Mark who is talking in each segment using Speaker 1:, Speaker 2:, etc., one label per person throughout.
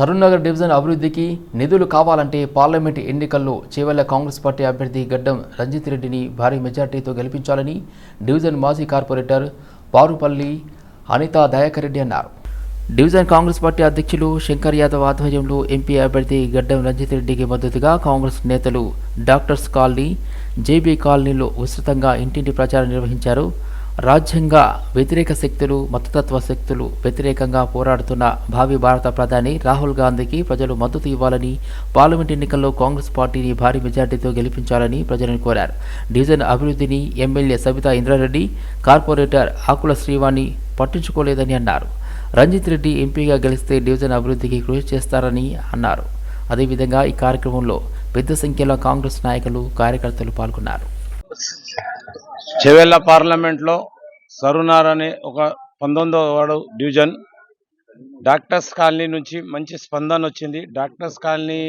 Speaker 1: Saroornagar division అభివృద్ధికి నిధులు కావాలంటే పార్లమెంటు ఎన్నికల్లో చేవెళ్ళ కాంగ్రెస్ పార్టీ అభ్యర్థి గడ్డం రంజిత్ రెడ్డిని భారీ మెజార్టీతో గెలిపించాలని డివిజన్ మాజీ కార్పొరేటర్ పారుపల్లి అనితా దయాకర్ రెడ్డి అన్నారు. డివిజన్ కాంగ్రెస్ పార్టీ అధ్యక్షులు శంకర్ యాదవ్ ఆధ్వర్యంలో ఎంపీ అభ్యర్థి గడ్డం రంజిత్ రెడ్డికి మద్దతుగా కాంగ్రెస్ నేతలు డాక్టర్స్ కాలనీ జేబీ కాలనీలో విస్తృతంగా ఇంటింటి ప్రచారం నిర్వహించారు. రాజ్యాంగ వ్యతిరేక శక్తులు మతతత్వ శక్తులు వ్యతిరేకంగా పోరాడుతున్న భావి భారత ప్రధాని రాహుల్ గాంధీకి ప్రజలు మద్దతు ఇవ్వాలని పార్లమెంట్ ఎన్నికల్లో కాంగ్రెస్ పార్టీని భారీ మెజార్టీతో గెలిపించాలని ప్రజలను కోరారు. డివిజన్ అభివృద్ధిని ఎమ్మెల్యే సబితా ఇంద్రారెడ్డి కార్పొరేటర్ ఆకుల శ్రీవాణి పట్టించుకోలేదని అన్నారు. రంజిత్ రెడ్డి ఎంపీగా గెలిస్తే డివిజన్ అభివృద్ధికి కృషి చేస్తారని అన్నారు. అదేవిధంగా ఈ కార్యక్రమంలో పెద్ద సంఖ్యలో కాంగ్రెస్ నాయకులు కార్యకర్తలు పాల్గొన్నారు.
Speaker 2: చెవెళ్ళ పార్లమెంట్లో సరునార్ అనే ఒక పంతొమ్మిదవ వాడు డివిజన్. డాక్టర్స్ కాలనీ నుంచి మంచి స్పందన వచ్చింది. డాక్టర్స్ కాలనీ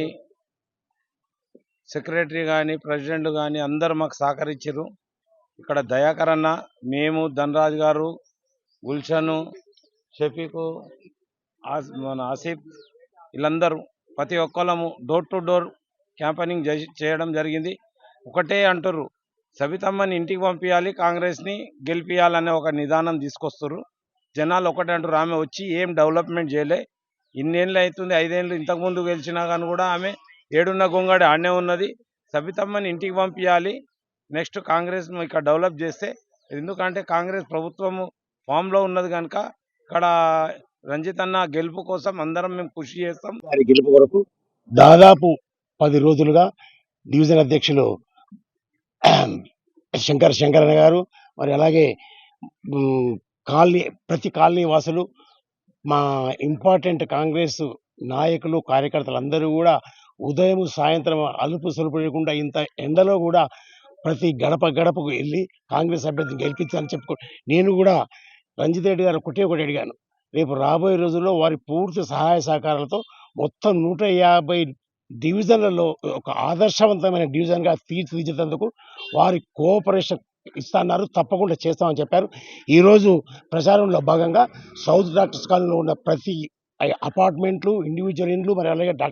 Speaker 2: సెక్రటరీ కానీ ప్రెసిడెంట్ కానీ అందరు మాకు సహకరించారు. ఇక్కడ దయాకరన్న మేము ధనరాజ్ గారు గుల్షను షఫీకు మన ఆసిఫ్ వీళ్ళందరూ ప్రతి ఒక్కళ్ళము డోర్ టు డోర్ క్యాంపెనింగ్ చేయడం జరిగింది. ఒకటే అంటారు సబితమ్మని ఇంటికి పంపించాలి కాంగ్రెస్ని గెలిపించాలనే ఒక నిదానం తీసుకొస్తారు జనాలు ఒకటే ఆమె వచ్చి ఏం డెవలప్మెంట్ చేయలే. ఇన్నేళ్ళు అవుతుంది ఐదేళ్ళు ఇంతకుముందు గెలిచినా కానీ కూడా ఆమె ఏడున్న గొంగడి ఆడనే ఉన్నది. సబితమ్మని ఇంటికి పంపించాలి నెక్స్ట్ కాంగ్రెస్ ఇక్కడ డెవలప్ చేస్తే. ఎందుకంటే కాంగ్రెస్ ప్రభుత్వము ఫామ్లో ఉన్నది కనుక ఇక్కడ రంజిత్ అన్న గెలుపు కోసం అందరం మేము కృషి చేస్తాం.
Speaker 3: వారి గెలుపు కొరకు దాదాపు పది రోజులుగా డివిజన్ అధ్యక్షులు శంకర్ శంకరన్న గారు మరి అలాగే కాలనీ ప్రతి కాలనీ వాసులు మా ఇంపార్టెంట్ కాంగ్రెస్ నాయకులు కార్యకర్తలు అందరూ కూడా ఉదయం సాయంత్రం అలుపు సలుపు లేకుండా ఇంత ఎండలో కూడా ప్రతి గడప గడపకు వెళ్ళి కాంగ్రెస్ అభ్యర్థిని గెలిపించాలని చెప్పుకో నేను కూడా రంజిత్ రెడ్డి గారు ఒకటే ఒకటి అడిగాను. రేపు రాబోయే రోజుల్లో వారి పూర్తి సహాయ సహకారాలతో మొత్తం నూట యాభై డివిజన్లలో ఒక ఆదర్శవంతమైన డివిజన్గా తీర్చిదిద్దేందుకు వారి కోఆపరేషన్ ఇస్తున్నారు. తప్పకుండా చేస్తామని చెప్పారు. ఈరోజు ప్రచారంలో భాగంగా సౌత్ డాక్టర్స్ కాలనీలో ఉన్న ప్రతి అపార్ట్మెంట్లు ఇండివిజువల్ ఇండ్లు మరి అలాగే డాక్టర్